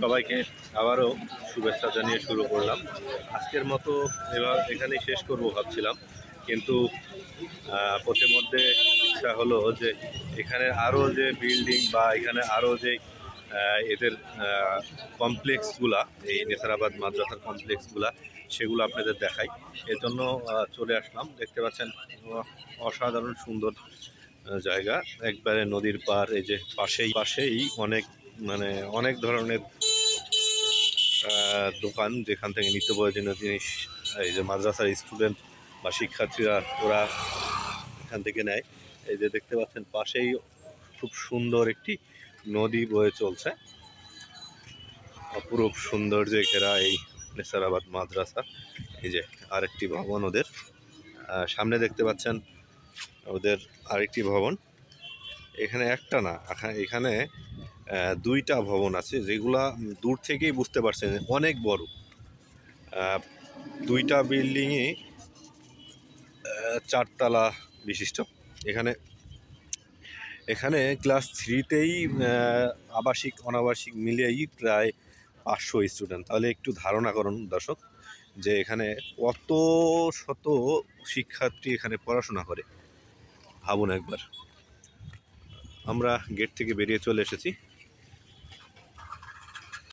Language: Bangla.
সবাইকে আবারও শুভেচ্ছা জানিয়ে শুরু করলাম। আজকের মতো এবার এখানেই শেষ করব ভাবছিলাম, কিন্তু পথে মধ্যে ইচ্ছা হলো যে এখানে আরও যে বিল্ডিং বা এখানে আরও যে এদের কমপ্লেক্সগুলা এই নেসারাবাদ মাদ্রাসার কমপ্লেক্সগুলা সেগুলো আপনাদের দেখাই। এজন্য চলে আসলাম। দেখতে পাচ্ছেন অসাধারণ সুন্দর জায়গা। একবারে নদীর পার এই যে পাশেই পাশেই অনেক মানে অনেক ধরনের দোকান যেখান থেকে নিত্য প্রয়োজনীয় জিনিস, এই যে মাদ্রাসার স্টুডেন্ট বা শিক্ষার্থীরা ওরা এখান থেকে নেয়। এই যে দেখতে পাচ্ছেন, পাশেই খুব সুন্দর একটি নদী বয়ে চলছে। অপরূপ সৌন্দর্যে ঘেরা এই নেসারাবাদ মাদ্রাসা। এই যে আরেকটি ভবন ওদের। সামনে দেখতে পাচ্ছেন ওদের আরেকটি ভবন। এখানে একটা না, এখা- এখানে দুইটা ভবন আছে, যেগুলা দূর থেকেই বুঝতে পারছেন অনেক বড়। দুইটা বিল্ডিংয়ে চারতলা বিশিষ্ট। এখানে এখানে ক্লাস থ্রিতেই আবাসিক, অনাবাসিক মিলিয়েই প্রায় পাঁচশো স্টুডেন্ট। তাহলে একটু ধারণা করুন দর্শক, যে এখানে কত শত শিক্ষার্থী এখানে পড়াশোনা করে। ভাবুন একবার। আমরা গেট থেকে বেরিয়ে চলে এসেছি।